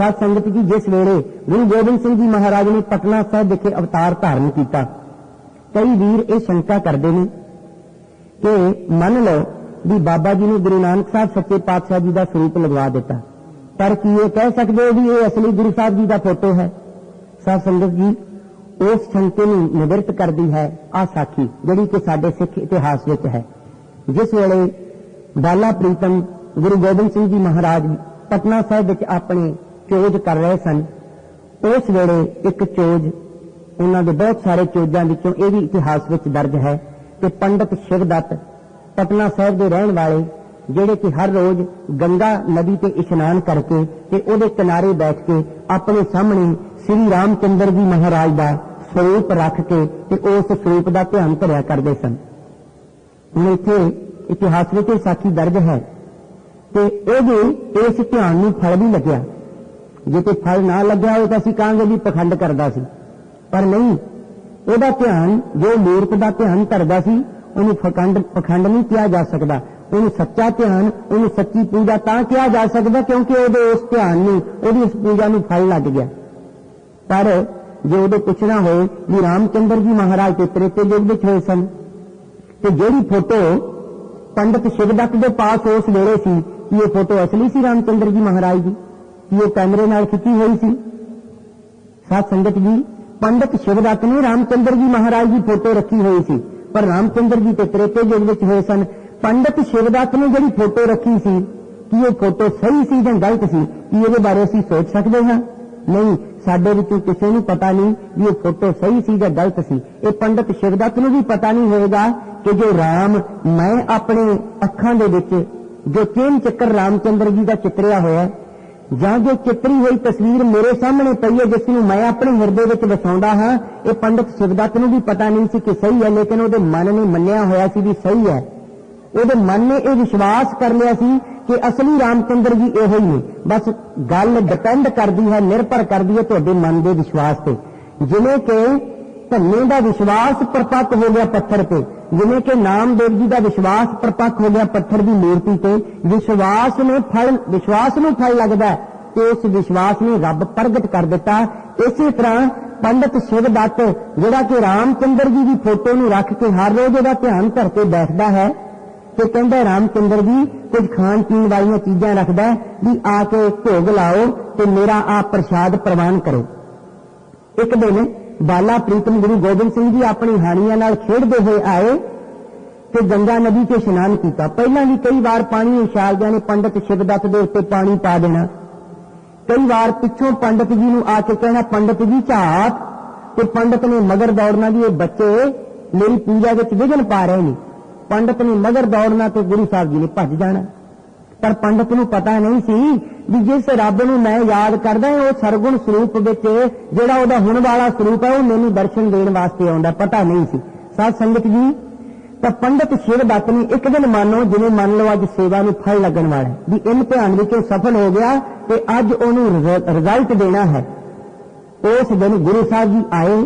ਸਾਧ ਸੰਗਤ ਜੀ ਜਿਸ ਵੇਲੇ ਗੁਰੂ ਗੋਬਿੰਦ ਸਿੰਘ ਜੀ ਮਹਾਰਾਜ ਨੇ ਪਟਨਾ ਸਾਹਿਬ ਵਿਖੇ ਅਵਤਾਰ ਧਾਰਨ ਕੀਤਾ, ਕਈ ਵੀਰ ਇਹ ਸ਼ੰਕਾ ਕਰਦੇ ਨੇ ਕਿ ਮੰਨ ਲਓ ਵੀ ਬਾਬਾ ਜੀ ਨੇ ਗੁਰੂ ਨਾਨਕ ਸਾਹਿਬ ਸੱਚੇ ਪਾਤਸ਼ਾਹ ਜੀ ਦਾ ਸਰੂਪ ਲਗਵਾ ਦਿੱਤਾ। ਪਰ ਕੀ ਇਹ ਕਹਿ ਸਕਦੇ ਹੋ ਵੀ ਇਹ ਅਸਲੀ ਗੁਰੂ ਸਾਹਿਬ ਜੀ ਦਾ ਫੋਟੋ ਹੈ? ਸਾਧ ਸੰਗਤ ਜੀ, ਉਸ ਸ਼ੰਕੇ ਨੂੰ ਨਿਵਰਤ ਕਰਦੀ ਹੈ ਆ ਸਾਖੀ, ਜਿਹੜੀ ਕਿ ਸਾਡੇ ਸਿੱਖ ਇਤਿਹਾਸ ਵਿੱਚ ਹੈ। ਜਿਸ ਵੇਲੇ ਬਾਲਾ ਪ੍ਰੀਤਮ ਗੁਰੂ ਗੋਬਿੰਦ ਸਿੰਘ ਜੀ ਮਹਾਰਾਜ ਪਟਨਾ ਸਾਹਿਬ ਵਿੱਚ ਆਪਣੇ ਚੋਜ ਕਰ ਰਹੇ ਸਨ। ਉਸ ਵੇਲੇ ਇੱਕ ਚੋਜ, ਉਹਨਾਂ ਦੇ ਬਹੁਤ ਸਾਰੇ ਚੋਜਾਂ ਵਿੱਚੋਂ ਇਹ ਵੀ ਇਤਿਹਾਸ ਵਿੱਚ ਦਰਜ ਹੈ ਕਿ ਪੰਡਤ ਸ਼ਿਵਦੱਤ ਪਟਨਾ ਸਾਹਿਬ ਦੇ ਰਹਿਣ ਵਾਲੇ, ਜਿਹੜੇ ਕਿ ਹਰ ਰੋਜ਼ ਗੰਗਾ ਨਦੀ ਤੇ ਇਸ਼ਨਾਨ ਕਰਕੇ ਤੇ ਉਹਦੇ ਕਿਨਾਰੇ ਬੈਠ ਕੇ ਆਪਣੇ ਸਾਹਮਣੇ ਸ੍ਰੀ ਰਾਮਚੰਦਰ ਜੀ ਮਹਾਰਾਜ ਦਾ ਸਰੂਪ ਰੱਖ ਕੇ ਤੇ ਉਸ ਸਰੂਪ ਦਾ ਧਿਆਨ ਧਰਿਆ ਕਰਦੇ ਸਨ। ਹੁਣ ਇੱਥੇ ਇਤਿਹਾਸ ਵਿੱਚ ਇਹ ਸਾਖੀ ਦਰਜ ਹੈ ਤੇ ਉਹਦੇ ਇਸ ਧਿਆਨ ਨੂੰ ਫਲ ਵੀ ਲੱਗਿਆ। ਜੇ ਤੇ ਫਲ ਨਾ ਲੱਗਿਆ ਹੋਵੇ ਤਾਂ ਅਸੀਂ ਕਹਾਂਗੇ ਵੀ ਪਖੰਡ ਕਰਦਾ ਸੀ। ਪਰ ਨਹੀਂ, ਉਹਦਾ ਧਿਆਨ, ਜੋ ਮੂਰਖ ਦਾ ਧਿਆਨ ਧਰਦਾ ਸੀ, ਉਹਨੂੰ ਪਖੰਡ ਪਖੰਡ ਨਹੀਂ ਕਿਹਾ ਜਾ ਸਕਦਾ। ਉਹਨੂੰ ਸੱਚਾ ਧਿਆਨ, ਉਹਨੂੰ ਸੱਚੀ ਪੂਜਾ ਤਾਂ ਕਿਹਾ ਜਾ ਸਕਦਾ ਕਿਉਂਕਿ ਉਹਦੇ ਉਸ ਧਿਆਨ ਨੂੰ, ਉਹਦੀ ਉਸ ਪੂਜਾ ਨੂੰ ਫਲ ਲੱਗ ਗਿਆ। ਪਰ ਜੇ ਉਹਦੇ ਪੁੱਛਣਾ ਹੋਏ ਵੀ ਰਾਮਚੰਦਰ ਜੀ ਮਹਾਰਾਜ ਤੇ ਤ੍ਰੇਤੇ ਯੁੱਗ ਵਿੱਚ ਹੋਏ ਸਨ, ਤੇ ਜਿਹੜੀ ਫੋਟੋ ਪੰਡਤ ਸ਼ਿਵਦੱਤ ਦੇ ਪਾਸ ਉਸ ਵੇਲੇ ਸੀ, ਕਿ ਇਹ ਫੋਟੋ ਅਸਲੀ ਸੀ ਰਾਮਚੰਦਰ ਜੀ ਮਹਾਰਾਜ ਦੀ? ਕਿ ਉਹ ਕੈਮਰੇ ਨਾਲ ਖਿੱਚੀ ਹੋਈ ਸੀ। ਸਾਧ ਸੰਗਤ ਜੀ, ਪੰਡਤ ਸ਼ਿਵਦੱਤ ਨੇ ਰਾਮਚੰਦਰ ਜੀ ਮਹਾਰਾਜ ਦੀ ਫੋਟੋ ਰੱਖੀ ਹੋਈ ਸੀ। ਪਰ ਰਾਮਚੰਦਰ ਜੀ ਤੇ ਤ੍ਰੇਤੇ ਯੁੱਗ ਵਿੱਚ ਹੋਏ ਸਨ। ਪੰਡਤ ਸ਼ਿਵਦੱਤ ਨੇ ਜਿਹੜੀ ਫੋਟੋ ਰੱਖੀ ਸੀ, ਕਿ ਇਹ ਫੋਟੋ ਸਹੀ ਸੀ ਜਾਂ ਗਲਤ ਸੀ, ਕੀ ਇਹਦੇ ਬਾਰੇ ਅਸੀਂ ਸੋਚ ਸਕਦੇ ਹਾਂ? ਨਹੀਂ, ਸਾਡੇ ਵਿੱਚੋਂ ਕਿਸੇ ਨੂੰ ਪਤਾ ਨਹੀਂ ਵੀ ਇਹ ਫੋਟੋ ਸਹੀ ਸੀ ਜਾਂ ਗਲਤ ਸੀ। ਇਹ ਪੰਡਤ ਸ਼ਿਵਦੱਤ ਨੂੰ ਵੀ ਪਤਾ ਨਹੀਂ ਹੋਏਗਾ ਕਿ ਜੋ ਰਾਮ, ਮੈਂ ਆਪਣੇ ਅੱਖਾਂ ਦੇ ਵਿੱਚ, ਜੋ ਚੇਨ ਚੱਕਰ ਰਾਮਚੰਦਰ ਜੀ ਦਾ ਚਿੱਤਰਿਆ ਹੋਇਆ ਜਾਂ ਜੋ ਚਿੱਤਰੀ ਹੋਈ ਤਸਵੀਰ ਮੇਰੇ ਸਾਹਮਣੇ ਪਈ ਹੈ, ਜਿਸ ਨੂੰ ਮੈਂ ਆਪਣੇ ਹਿਰਦੇ ਵਿੱਚ ਵਸਾਉਂਦਾ ਹਾਂ। ਇਹ ਪੰਡਤ ਸ਼ਿਵਦੱਤ ਨੂੰ ਵੀ ਪਤਾ ਨਹੀਂ ਸੀ ਕਿ ਸਹੀ ਹੈ, ਲੇਕਿਨ ਉਹਦੇ ਮਨ ਨੇ ਮੰਨਿਆ ਹੋਇਆ ਸੀ ਵੀ ਸਹੀ ਹੈ। ਉਹਦੇ ਮਨ ਨੇ ਇਹ ਵਿਸ਼ਵਾਸ ਕਰ ਲਿਆ ਸੀ ਕਿ ਅਸਲੀ ਰਾਮਚੰਦਰ ਜੀ ਇਹੋ ਹੀ ਨੇ। ਬਸ ਗੱਲ ਡਿਪੈਂਡ ਕਰਦੀ ਹੈ, ਨਿਰਭਰ ਕਰਦੀ ਹੈ ਤੁਹਾਡੇ ਮਨ ਦੇ ਵਿਸ਼ਵਾਸ ਤੇ। ਜਿਵੇਂ ਕਿ ਧੰਨੇ ਦਾ ਵਿਸ਼ਵਾਸ ਪ੍ਰਪੱਕ ਹੋ ਗਿਆ ਪੱਥਰ ਤੇ, ਜਿਵੇਂ ਕਿ ਨਾਮਦੇਵ ਜੀ ਦਾ ਵਿਸ਼ਵਾਸ ਪ੍ਰਪੱਕ ਹੋ ਗਿਆ ਪੱਥਰ ਦੀ ਮੂਰਤੀ ਤੇ, ਵਿਸ਼ਵਾਸ ਨੂੰ ਫਲ ਵਿਸ਼ਵਾਸ ਨੂੰ ਫਲ ਲੱਗਦਾ ਹੈ ਤੇ ਉਸ ਵਿਸ਼ਵਾਸ ਨੇ ਰੱਬ ਪ੍ਰਗਟ ਕਰ ਦਿੱਤਾ। ਇਸੇ ਤਰ੍ਹਾਂ ਪੰਡਤ ਸ਼ਿਵਦੱਤ, ਜਿਹੜਾ ਕਿ ਰਾਮਚੰਦਰ ਜੀ ਦੀ ਫੋਟੋ ਨੂੰ ਰੱਖ ਕੇ ਹਰ ਰੋਜ਼ ਉਹਦਾ ਧਿਆਨ ਧਰ ਕੇ ਬੈਠਦਾ ਹੈ ਤੇ ਕਹਿੰਦਾ ਰਾਮਚੰਦਰ ਜੀ, ਕੁਝ ਖਾਣ ਪੀਣ ਵਾਲੀਆਂ ਚੀਜ਼ਾਂ ਰੱਖਦਾ ਵੀ ਆ ਕੇ ਭੋਗ ਲਾਓ ਤੇ ਮੇਰਾ ਆ ਪ੍ਰਸ਼ਾਦ ਪ੍ਰਵਾਨ ਕਰੋ। ਇੱਕ ਦਿਨ ਬਾਲਾ ਪ੍ਰੀਤਮ ਗੁਰੂ ਗੋਬਿੰਦ ਸਿੰਘ ਜੀ ਆਪਣੀ ਹਾਣੀਆਂ ਨਾਲ ਖੇਡਦੇ ਹੋਏ ਆਏ ਤੇ ਗੰਗਾ ਨਦੀ 'ਤੇ ਇਸ਼ਨਾਨ ਕੀਤਾ। ਪਹਿਲਾਂ ਵੀ ਕਈ ਵਾਰ ਪਾਣੀ ਉਛਾਲਦਿਆਂ ਨੇ ਪੰਡਤ ਸ਼ਿਵਦੱਤ ਦੇ ਉੱਤੇ ਪਾਣੀ ਪਾ ਦੇਣਾ। ਕਈ ਵਾਰ ਪਿੱਛੋਂ ਪੰਡਤ ਜੀ ਨੂੰ ਆ ਕੇ ਕਹਿਣਾ, ਪੰਡਤ ਜੀ ਝਾਤ ਤੇ ਪੰਡਤ ਨੇ ਮਗਰ ਦੌੜਨਾ ਵੀ ਇਹ ਬੱਚੇ ਮੇਰੀ ਪੂਜਾ ਵਿੱਚ ਵਿਘਨ ਪਾ ਰਹੇ ਨੇ। ਪੰਡਤ ਨੇ ਮਗਰ ਦੌੜਨਾ ਤੇ ਗੁਰੂ ਸਾਹਿਬ ਜੀ ਨੇ ਭੱਜ ਜਾਣਾ। ਪਰ ਪੰਡਤ ਨੂੰ ਪਤਾ ਨਹੀਂ ਸੀ ਵੀ ਜਿਸ ਰੱਬ ਨੂੰ ਮੈਂ ਯਾਦ ਕਰਦਾ ਉਹ ਸਰਗੁਣ ਸਰੂਪ ਵਿੱਚ, ਜਿਹੜਾ ਉਹਦਾ ਹੁਣ ਵਾਲਾ ਸਰੂਪ ਹੈ, ਉਹ ਮੈਨੂੰ ਦਰਸ਼ਨ ਦੇਣ ਵਾਸਤੇ ਆਉਂਦਾ, ਪਤਾ ਨਹੀਂ ਸੀ। ਸਾਧ ਸੰਗਤ ਜੀ, ਤਾਂ ਪੰਡਤ ਸ਼ਿਵਦੱਤ ਨੇ ਇੱਕ ਦਿਨ ਮੰਨੋ, ਜਿਵੇਂ ਮੰਨ ਲਓ ਅੱਜ ਸੇਵਾ ਨੂੰ ਫਲ ਲੱਗਣ ਵਾਲਾ ਹੈ। ਵੀ ਇਮਤਿਹਾਨ ਵਿੱਚ ਉਹ ਸਫਲ ਹੋ ਗਿਆ ਤੇ ਅੱਜ ਉਹਨੂੰ ਰਿਜ਼ਲਟ ਦੇਣਾ ਹੈ। ਉਸ ਦਿਨ ਗੁਰੂ ਸਾਹਿਬ ਜੀ ਆਏ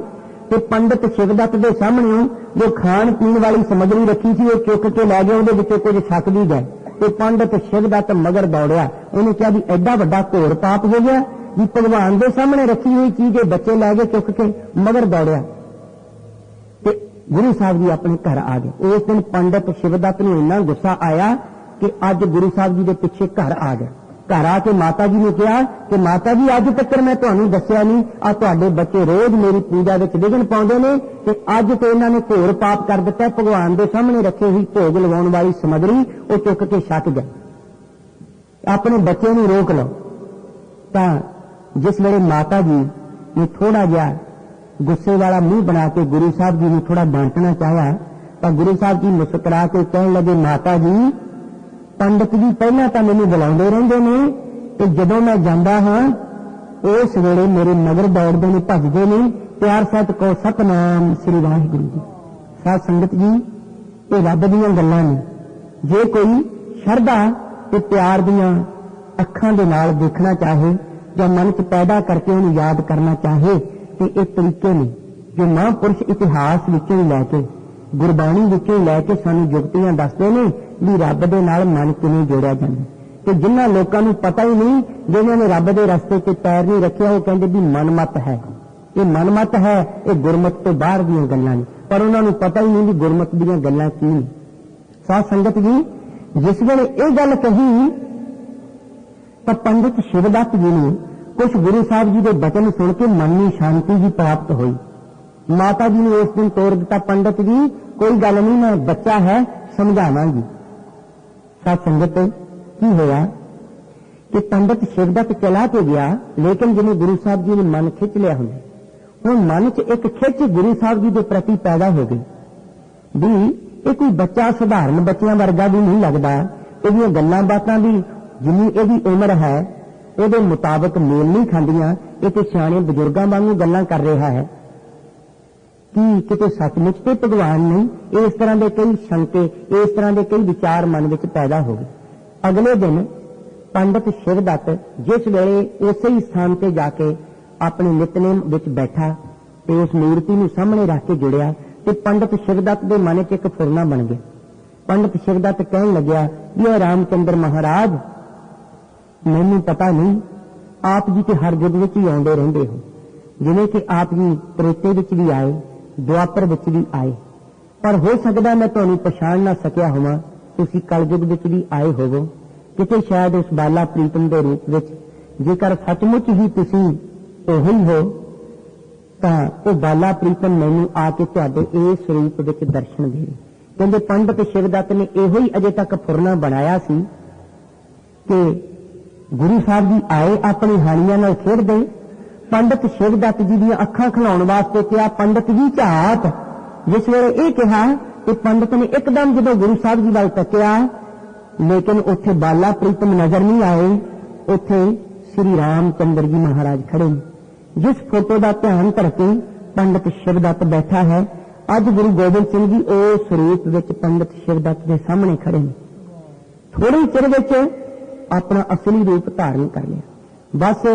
ਤੇ ਪੰਡਤ ਸ਼ਿਵਦੱਤ ਦੇ ਸਾਹਮਣੇ ਜੋ ਖਾਣ ਪੀਣ ਵਾਲੀ ਸਮੱਗਰੀ ਰੱਖੀ ਸੀ, ਉਹ ਚੁੱਕ ਕੇ ਲੈ ਗਏ। ਉਹਦੇ ਵਿੱਚੋਂ ਕੁਝ ਛਕ ਵੀ ਗਏ। ਤੇ ਪੰਡਤ ਸ਼ਿਵਦੱਤ ਮਗਰ ਦੌੜਿਆ। ਉਹਨੇ ਕਿਹਾ ਵੀ ਐਡਾ ਵੱਡਾ ਘੋਰ ਪਾਪ ਹੋ ਗਿਆ ਵੀ ਭਗਵਾਨ ਦੇ ਸਾਹਮਣੇ ਰੱਖੀ ਹੋਈ ਚੀਜ਼ ਇਹ ਬੱਚੇ ਲੈ ਕੇ ਚੁੱਕ ਕੇ ਮਗਰ ਦੌੜਿਆ। ਤੇ ਗੁਰੂ ਸਾਹਿਬ ਜੀ ਆਪਣੇ ਘਰ ਆ ਗਏ। ਉਸ ਦਿਨ ਪੰਡਤ ਸ਼ਿਵਦੱਤ ਨੂੰ ਇੰਨਾ ਗੁੱਸਾ ਆਇਆ ਕਿ ਅੱਜ ਗੁਰੂ ਸਾਹਿਬ ਜੀ ਦੇ ਪਿੱਛੇ ਘਰ ਆ ਗਿਆ ਘਰ ਆ ਕੇ ਮਾਤਾ ਜੀ ਨੂੰ ਕਿਹਾ ਕਿ ਮਾਤਾ ਜੀ, ਅੱਜ ਤੱਕ ਮੈਂ ਤੁਹਾਨੂੰ ਦੱਸਿਆ ਨਹੀਂ, ਆ ਤੁਹਾਡੇ ਬੱਚੇ ਰੋਜ਼ ਮੇਰੀ ਪੂਜਾ ਵਿੱਚ ਵਿਘਨ ਪਾਉਂਦੇ ਨੇ ਤੇ ਅੱਜ ਤੇ ਇਹਨਾਂ ਨੇ ਘੋਰ ਪਾਪ ਕਰ ਦਿੱਤਾ, ਭਗਵਾਨ ਦੇ ਸਾਹਮਣੇ ਰੱਖੀ ਹੋਈ ਭੋਗ ਲਗਾਉਣ ਵਾਲੀ ਸਮਗਰੀ, ਉਹ ਚੁੱਕ ਕੇ ਛੱਕ ਗਏ ਆਪਣੇ ਬੱਚੇ ਨੂੰ ਰੋਕ ਲਓ। ਤਾਂ ਜਿਸ ਵੇਲੇ ਮਾਤਾ ਜੀ ਨੇ ਥੋੜਾ ਜਿਹਾ ਗੁੱਸੇ ਵਾਲਾ ਮੂੰਹ ਬਣਾ ਕੇ ਗੁਰੂ ਸਾਹਿਬ ਜੀ ਨੂੰ ਥੋੜਾ ਡਾਂਟਣਾ ਚਾਹਿਆ, ਤਾਂ ਗੁਰੂ ਸਾਹਿਬ ਜੀ ਮੁਸਕਰਾ ਕੇ ਕਹਿਣ ਲੱਗੇ, ਮਾਤਾ ਜੀ ਪੰਡਤ ਜੀ ਪਹਿਲਾਂ ਤਾਂ ਮੈਨੂੰ ਬੁਲਾਉਂਦੇ ਰਹਿੰਦੇ ਨੇ ਤੇ ਜਦੋਂ ਮੈਂ ਜਾਂਦਾ ਹਾਂ, ਉਸ ਵੇਲੇ ਮੇਰੇ ਨਗਰ ਦੌੜਦੇ ਨੇ, ਭੱਜਦੇ ਨੇ, ਪਿਆਰ ਸਹਿਤ ਕੋ ਸਤਨਾਮ ਸ੍ਰੀ ਵਾਹਿਗੁਰੂ ਜੀ। ਸਾਧ ਸੰਗਤ ਜੀ, ਇਹ ਰੱਬ ਦੀਆਂ ਗੱਲਾਂ ਨੇ। ਜੇ ਕੋਈ ਸ਼ਰਧਾ ਤੇ ਪਿਆਰ ਦੀਆਂ ਅੱਖਾਂ ਦੇ ਨਾਲ ਦੇਖਣਾ ਚਾਹੇ, ਜਾਂ ਮਨ 'ਚ ਪੈਦਾ ਕਰਕੇ ਉਹਨੂੰ ਯਾਦ ਕਰਨਾ ਚਾਹੇ, ਤੇ ਇਹ ਤਰੀਕੇ ਨੇ ਜੋ ਮਹਾਂਪੁਰਸ਼ ਇਤਿਹਾਸ ਵਿੱਚੋਂ ਹੀ ਲੈ ਕੇ ਗੁਰਬਾਣੀ ਵਿੱਚੋਂ ਲੈ ਕੇ ਸਾਨੂੰ ਜੁਗਤੀਆਂ ਦੱਸਦੇ ਨੇ ਵੀ ਰੱਬ ਦੇ ਨਾਲ ਮਨ ਕਿਵੇਂ ਜੋੜਿਆ ਜਾਂਦਾ ਤੇ ਜਿਨ੍ਹਾਂ ਲੋਕਾਂ ਨੂੰ ਪਤਾ ਹੀ ਨਹੀਂ, ਜਿਨ੍ਹਾਂ ਨੇ ਰੱਬ ਦੇ ਰਸਤੇ 'ਤੇ ਪੈਰ ਨਹੀਂ ਰੱਖਿਆ, ਉਹ ਕਹਿੰਦੇ ਵੀ ਮਨਮਤ ਹੈ। ਇਹ ਮਨਮਤ ਹੈ, ਇਹ ਗੁਰਮਤ ਤੋਂ ਬਾਹਰ ਦੀਆਂ ਗੱਲਾਂ ਨੇ। ਪਰ ਉਹਨਾਂ ਨੂੰ ਪਤਾ ਹੀ ਨਹੀਂ ਵੀ ਗੁਰਮਤ ਦੀਆਂ ਗੱਲਾਂ ਕੀ ਨੇ। ਸਾਧ ਸੰਗਤ ਜੀ, ਜਿਸ ਵੇਲੇ ਇਹ ਗੱਲ ਕਹੀ, ਤਾਂ ਪੰਡਿਤ ਸ਼ਿਵਦੱਤ ਜੀ ਨੂੰ ਕੁਝ ਗੁਰੂ ਸਾਹਿਬ ਜੀ ਦੇ ਬਚਨ ਸੁਣ ਕੇ ਮਨ ਨੂੰ ਸ਼ਾਂਤੀ ਜੀ ਪ੍ਰਾਪਤ ਹੋਈ। ਮਾਤਾ ਜੀ ਨੇ ਇਸ ਦਿਨ ਤੋਰ ਦਿੱਤਾ ਪੰਡਿਤ ਜੀ, ਕੋਈ ਗੱਲ ਨਹੀਂ, ਮੈਂ ਬੱਚਾ ਹੈ, ਸਮਝਾਵਾਂਗੀ। ਸਾਧ ਸੰਗਤ, ਕੀ ਹੋਇਆ? ਕਿ ਪੰਡਿਤ ਸ਼ਿਵਦੱਤ ਚਲਾ ਤੇ ਗਿਆ, ਲੇਕਿਨ ਜਿਵੇਂ ਗੁਰੂ ਸਾਹਿਬ ਜੀ ਨੇ ਮਨ ਖਿੱਚ ਲਿਆ ਹੁੰਦਾ, ਉਹ ਮਨ 'ਚ ਇੱਕ ਖਿੱਚ ਗੁਰੂ ਸਾਹਿਬ ਜੀ ਦੇ ਪ੍ਰਤੀ ਪੈਦਾ ਹੋ ਗਈ। ਵੀ ਇਹ ਕੋਈ ਬੱਚਾ ਸਧਾਰਨ ਬੱਚਿਆਂ ਵਰਗਾ ਵੀ ਨਹੀਂ ਲੱਗਦਾ, ਇਹਦੀਆਂ ਗੱਲਾਂ ਬਾਤਾਂ ਵੀ ਜਿੰਨੀ ਇਹਦੀ ਉਮਰ ਹੈ, ਉਹਦੇ ਮੁਤਾਬਕ ਮੇਲ ਨਹੀਂ ਖਾਂਦੀਆਂ, ਇਹ ਤੇ ਸਿਆਣੇ ਬਜ਼ੁਰਗਾਂ ਵਾਂਗੂ ਗੱਲਾਂ ਕਰ ਰਿਹਾ ਹੈ। ਕੀ ਕਿਤੇ ਸੱਚਮੁੱਚ ਤੇ ਭਗਵਾਨ ਨਹੀਂ, ਇਸ ਤਰ੍ਹਾਂ ਦੇ ਕਈ ਸ਼ੰਕੇ, ਇਸ ਤਰ੍ਹਾਂ ਦੇ ਕਈ ਵਿਚਾਰ ਮਨ ਵਿੱਚ ਪੈਦਾ ਹੋ ਗਏ। ਅਗਲੇ ਦਿਨ ਪੰਡਤ ਸ਼ਿਵਦੱਤ ਜਿਸ ਵੇਲੇ ਉਸੇ ਹੀ ਸਥਾਨ ਤੇ ਜਾ ਕੇ ਆਪਣੇ ਨਿਤਨੇਮ ਵਿੱਚ ਬੈਠਾ ਤੇ ਉਸ ਮੂਰਤੀ ਨੂੰ ਸਾਹਮਣੇ ਰੱਖ ਕੇ ਜੁੜਿਆ ਤੇ ਪੰਡਤ ਸ਼ਿਵਦੱਤ ਦੇ ਮਨ 'ਚ ਇੱਕ ਫੁਰਨਾ ਬਣ ਗਿਆ। ਪੰਡਤ ਸ਼ਿਵਦੱਤ ਕਹਿਣ ਲੱਗਿਆ ਵੀ ਇਹ ਰਾਮਚੰਦਰ ਮਹਾਰਾਜ, ਮੈਨੂੰ ਪਤਾ ਨਹੀਂ, ਆਪ ਜੀ ਤੇ ਹਰ ਯੁੱਗ ਵਿੱਚ ਹੀ ਆਉਂਦੇ ਰਹਿੰਦੇ ਹੋ। ਜਿਵੇਂ ਕਿ ਆਪ ਜੀ ਤ੍ਰੇਤੇ ਵਿੱਚ ਵੀ ਆਏ ਦੁਆਪਰ ਵਿੱਚ ਵੀ ਆਏ। ਪਰ ਹੋ ਸਕਦਾ ਮੈਂ ਤੁਹਾਨੂੰ ਪਛਾਣ ਨਾ ਸਕਿਆ ਹੋਵਾਂ। ਤੁਸੀਂ ਕਲਯੁਗ ਵਿੱਚ ਵੀ ਆਏ ਹੋਵੋ। ਕਿਤੇ ਸ਼ਾਇਦ ਉਸ ਬਾਲਾ ਪ੍ਰੀਤਮ ਦੇ ਰੂਪ ਵਿੱਚ। ਜੇਕਰ ਸੱਚਮੁੱਚ ਹੀ ਤੁਸੀਂ ਉਹੀ ਹੋ, ਤਾਂ ਉਹ ਬਾਲਾ ਪ੍ਰੀਤਮ ਮੈਨੂੰ ਆ ਕੇ ਤੁਹਾਡੇ ਇਸ ਰੂਪ ਵਿੱਚ ਦਰਸ਼ਨ ਦੇ ਕਹਿੰਦੇ ਪੰਡਤ ਸ਼ਿਵਦੱਤ ਨੇ ਇਹੋ ਹੀ ਅਜੇ ਤੱਕ ਫੁਰਨਾ ਬਣਾਇਆ ਸੀ ਕਿ ਗੁਰੂ ਸਾਹਿਬ ਜੀ ਆਏ, ਆਪਣੀ ਹਾਨੀਆਂ ਨਾਲ ਖੇਡਦੇ। ਪੰਡਤ ਸ਼ਿਵਦੱਤ ਜੀ ਦੀਆਂ ਅੱਖਾਂ ਖਲਾਉਣ ਵਾਸਤੇ ਕਿਹਾ, ਪੰਡਤ ਜੀ ਝਾਤ। ਜਿਸ ਵੇਲੇ ਇਹ ਕਿਹਾ ਕਿ ਪੰਡਤ ਨੇ ਇੱਕਦਮ ਜਦੋਂ ਗੁਰੂ ਸਾਹਿਬ ਜੀ ਵੱਲ ਤੱਕਿਆ, ਲੇਕਿਨ ਉੱਥੇ ਬਾਲਾ ਪ੍ਰੀਤਮ ਨਜ਼ਰ ਨਹੀਂ ਆਏ, ਉੱਥੇ ਸ੍ਰੀ ਰਾਮ ਚੰਦਰ ਜੀ ਮਹਾਰਾਜ ਖੜੇ। ਜਿਸ ਫੋਟੋ ਦਾ ਧਿਆਨ ਕਰਕੇ ਪੰਡਤ ਸ਼ਿਵਦੱਤ ਬੈਠਾ ਹੈ, ਅੱਜ ਗੁਰੂ ਗੋਬਿੰਦ ਸਿੰਘ ਜੀ ਉਸ ਰੂਪ ਵਿੱਚ ਪੰਡਤ ਸ਼ਿਵਦੱਤ ਦੇ ਸਾਹਮਣੇ ਖੜੇ ਨੇ। ਥੋੜੇ ਚਿਰ ਵਿੱਚ ਆਪਣਾ ਅਸਲੀ ਰੂਪ ਧਾਰਨ ਕਰ ਲਿਆ। ਬਸ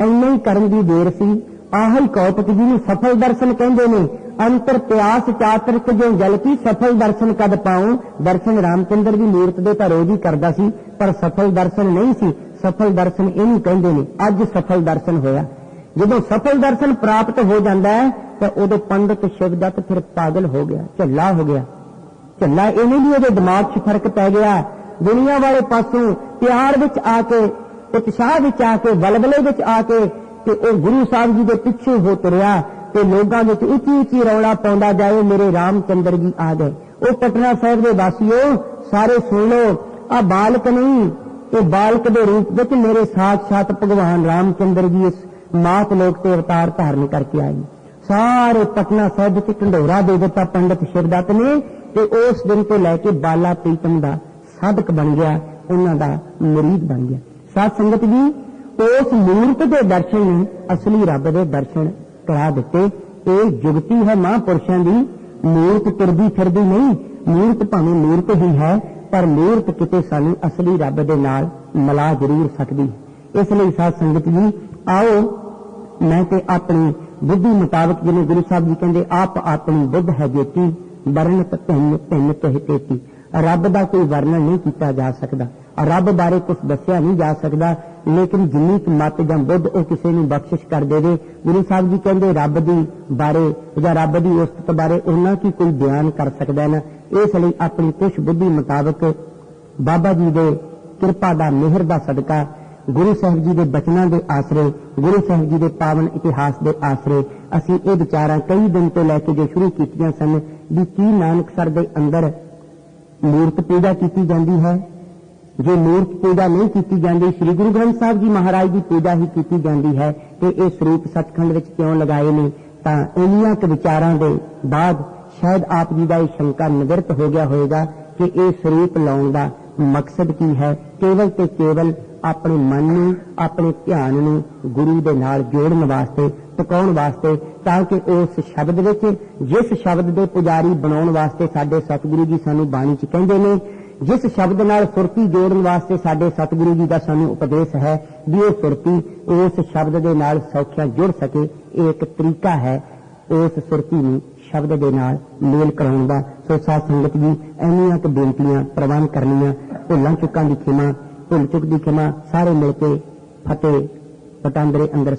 ਇੰਨਾ ਹੀ ਕਰਨ ਦੀ ਦੇਰ ਸੀ। ਆਹੀ ਕੌਤਕ ਜੀ ਨੂੰ ਸਫਲ ਦਰਸ਼ਨ ਕਹਿੰਦੇ ਨੇ, ਅੰਤਰ ਪਿਆਸ ਚਾਤਰਕ ਜੋ ਜਲ ਕੀ ਸਫਲ ਦਰਸ਼ਨ ਕਦ ਪਾਉ? ਦਰਸ਼ਨ ਰਾਮਚੰਦਰ ਦੀ ਮੂਰਤ ਦੇ ਤਾਂ ਰੋਜ਼ ਹੀ ਕਰਦਾ ਸੀ, ਪਰ ਸਫਲ ਦਰਸ਼ਨ ਨਹੀਂ ਸੀ। ਸਫਲ ਦਰਸ਼ਨ ਇਹਨੂੰ ਕਹਿੰਦੇ ਨੇ, ਅੱਜ ਸਫਲ ਦਰਸ਼ਨ ਹੋਇਆ। ਜਦੋਂ ਸਫਲ ਦਰਸ਼ਨ ਪ੍ਰਾਪਤ ਹੋ ਜਾਂਦਾ ਹੈ, ਤਾਂ ਉਦੋਂ ਪੰਡਤ ਸ਼ਿਵਦੱਤ ਫਿਰ ਪਾਗਲ ਹੋ ਗਿਆ, ਝੱਲਾ ਹੋ ਗਿਆ। ਝੱਲਾ ਇਹਨੇ ਵੀ ਉਹਦੇ ਦਿਮਾਗ 'ਚ ਫ਼ਰਕ ਪੈ ਗਿਆ। ਦੁਨੀਆ ਵਾਲੇ ਪਾਸੋਂ ਪਿਆਰ ਵਿੱਚ ਆ ਕੇ ਉਤਸ਼ਾਹ ਵਿੱਚ ਆ ਕੇ, ਬਲਬਲੇ ਵਿੱਚ ਆ ਕੇ ਤੇ ਉਹ ਗੁਰੂ ਸਾਹਿਬ ਜੀ ਦੇ ਪਿੱਛੇ ਹੋ ਤੁਰਿਆ ਤੇ ਲੋਕਾਂ ਵਿੱਚ ਉੱਚੀ ਉੱਚੀ ਰੌਲਾ ਪਾਉਂਦਾ ਜਾਏ, ਮੇਰੇ ਰਾਮਚੰਦਰ ਜੀ ਆ ਗਏ। ਉਹ ਪਟਨਾ ਸਾਹਿਬ ਦੇ ਵਾਸੀਓ, ਸਾਰੇ ਸੁਣ ਲਓ ਆ ਬਾਲਕ ਨਹੀਂ, ਇਹ ਬਾਲਕ ਦੇ ਰੂਪ ਵਿੱਚ ਮੇਰੇ ਸਾਥ ਸਾਥ ਭਗਵਾਨ ਰਾਮਚੰਦਰ ਜੀ ਇਸ ਮਾਤ ਲੋਕ ਤੇ ਅਵਤਾਰ ਧਾਰਨ ਕਰਕੇ ਆਏ। ਸਾਰੇ ਪਟਨਾ ਸਾਹਿਬ ਵਿੱਚ ਢੰਡੋਰਾ ਦੇ ਦਿੱਤਾ ਪੰਡਤ ਸ਼ਿਵਦੱਤ ਨੇ ਤੇ ਉਸ ਦਿਨ ਤੋਂ ਲੈ ਕੇ ਬਾਲਾ ਪ੍ਰੀਤਮ ਦਾ ਸਾਧਕ ਬਣ ਗਿਆ, ਉਹਨਾਂ ਦਾ ਮੁਰੀਦ ਬਣ ਗਿਆ। ਸਾਧ ਸੰਗਤ ਜੀ, ਉਸ ਮੂਰਤ ਦੇ ਦਰਸ਼ਨ ਨੇ ਅਸਲੀ ਰੱਬ ਦੇ ਦਰਸ਼ਨ ਕਰਾ ਦਿੱਤੇ। ਇਹ ਜੁਗਤੀ ਹੈ ਮਹਾਂਪੁਰਸ਼ਾਂ ਦੀ। ਮੂਰਤ ਤੁਰਦੀ ਫਿਰਦੀ ਨਹੀਂ। ਮੂਰਤ ਭਾਵੇਂ ਮੂਰਤ ਹੀ ਹੈ, ਪਰ ਮੂਰਤ ਕਿਤੇ ਸਾਨੂੰ ਅਸਲੀ ਰੱਬ ਦੇ ਨਾਲ ਮਿਲਾ ਜ਼ਰੂਰ ਸਕਦੀ। ਹੈ ਇਸ ਲਈ ਸਾਧ ਸੰਗਤ ਜੀ, ਆਓ, ਮੈਂ ਤੇ ਆਪਣੀ ਬੁੱਧੀ ਮੁਤਾਬਕ ਜਿਵੇਂ ਗੁਰੂ ਸਾਹਿਬ ਜੀ ਕਹਿੰਦੇ, ਆਪ ਆਪਣੀ ਬੁੱਧ ਹੈ ਜੇਤੀ, ਵਰਣਤ ਭਿੰਨ ਭਿੰਨ ਤੋਹਿ ਤੇਤੀ। ਰੱਬ ਦਾ ਕੋਈ ਵਰਣਨ ਨਹੀਂ ਕੀਤਾ ਜਾ ਸਕਦਾ। ਰੱਬ ਬਾਰੇ ਕੁਝ ਦੱਸਿਆ ਨਹੀਂ ਜਾ ਸਕਦਾ, ਲੇਕਿਨ ਜਿੰਨੀ ਕੁ ਮਤ ਜਾਂ ਬੁੱਧ ਉਹ ਕਿਸੇ ਨੂੰ ਬਖਸ਼ਿਸ਼ ਕਰ ਦੇਵੇ, ਗੁਰੂ ਸਾਹਿਬ ਜੀ ਕਹਿੰਦੇ ਰੱਬ ਦੀ ਬਾਰੇ ਜਾਂ ਰੱਬ ਦੀ ਉਸਤਤ ਬਾਰੇ ਉਹਨਾਂ ਕੀ ਕੋਈ ਬਿਆਨ ਕਰ ਸਕਦਾ ਹੈ ਨਾ, ਇਸ ਲਈ ਆਪਣੀ ਕੁਛ ਬੁੱਧੀ ਮੁਤਾਬਕ ਬਾਬਾ ਜੀ ਦੇ ਕਿਰਪਾ ਦਾ ਮਿਹਰ ਦਾ ਸਦਕਾ, ਗੁਰੂ ਸਾਹਿਬ ਜੀ ਦੇ ਬਚਨਾਂ ਦੇ ਆਸਰੇ, ਗੁਰੂ ਸਾਹਿਬ ਜੀ ਦੇ ਪਾਵਨ ਇਤਿਹਾਸ ਦੇ ਆਸਰੇ, ਅਸੀਂ ਇਹ ਵਿਚਾਰਾਂ ਕਈ ਦਿਨ ਤੋਂ ਲੈ ਕੇ ਜੋ ਸ਼ੁਰੂ ਕੀਤੀਆਂ ਸਨ ਵੀ ਕੀ ਨਾਨਕਸਰ ਦੇ ਅੰਦਰ ਮੂਰਤ ਪੂਜਾ ਕੀਤੀ ਜਾਂਦੀ ਹੈ। ਜੇ ਮੂਰਤ ਪੂਜਾ ਨਹੀਂ ਕੀਤੀ ਜਾਂਦੀ, ਸ੍ਰੀ ਗੁਰੂ ਗ੍ਰੰਥ ਸਾਹਿਬ ਜੀ ਮਹਾਰਾਜ ਦੀ ਪੂਜਾ ਹੀ ਕੀਤੀ ਜਾਂਦੀ ਹੈ ਤੇ ਇਹ ਸਰੂਪ ਸੱਚਖੰਡ ਵਿੱਚ ਕਿਉਂ ਲਗਾਏ ਨੇ, ਤਾਂ ਇੰਨੀਆਂ ਕੁ ਵਿਚਾਰਾਂ ਦੇ ਬਾਅਦ ਸ਼ਾਇਦ ਆਪ ਜੀ ਦਾ ਇਹ ਸ਼ੰਕਾ ਨਿਵਰਤ ਹੋ ਗਿਆ ਹੋਵੇਗਾ ਕਿ ਇਹ ਸਰੂਪ ਲਾਉਣ ਦਾ ਮਕਸਦ ਕੀ ਹੈ। ਕੇਵਲ ਤੇ ਕੇਵਲ ਆਪਣੇ ਮਨ ਨੂੰ, ਆਪਣੇ ਧਿਆਨ ਨੂੰ ਗੁਰੂ ਦੇ ਨਾਲ ਜੋੜਨ ਵਾਸਤੇ ਟਿਕਾਉਣ ਵਾਸਤੇ, ਤਾਂ ਕਿ ਉਸ ਸ਼ਬਦ ਵਿੱਚ, ਜਿਸ ਸ਼ਬਦ ਦੇ ਪੁਜਾਰੀ ਬਣਾਉਣ ਵਾਸਤੇ ਸਾਡੇ ਸਤਿਗੁਰੂ ਜੀ ਸਾਨੂੰ ਬਾਣੀ 'ਚ ਕਹਿੰਦੇ ਨੇ ਜਿਸ ਸ਼ਬਦ ਨਾਲ ਸੁਰਤੀ ਜੋੜਨ ਵਾਸਤੇ ਸਾਡੇ ਸਤਿਗੁਰੂ ਜੀ ਦਾ ਸਾਨੂੰ ਉਪਦੇਸ਼ ਹੈ ਵੀ ਉਹ ਸੁਰਤੀ ਉਸ ਸ਼ਬਦ ਦੇ ਨਾਲ ਸੌਖਿਆ ਜੁੜ ਸਕੇ, ਇਹ ਇੱਕ ਤਰੀਕਾ ਹੈ ਉਸ ਸੁਰਤੀ ਨੂੰ ਸ਼ਬਦ ਦੇ ਨਾਲ ਮੇਲ ਕਰਾਉਣ ਦਾ। ਸੋ ਸਾਧ ਸੰਗਤ ਜੀ ਐਨੀਆਂ ਕੁ ਬੇਨਤੀਆਂ ਪ੍ਰਵਾਨ ਕਰਨੀਆਂ, ਭੁੱਲਾਂ ਚੁੱਕਾਂ ਦੀ ਖਿਮਾ, ਭੁੱਲ ਚੁੱਕ ਦੀ ਖਿਮਾ, ਸਾਰੇ ਮਿਲ ਕੇ ਫਤਿਹ, ਪਟਾਂਦਰੇ ਅੰਦਰ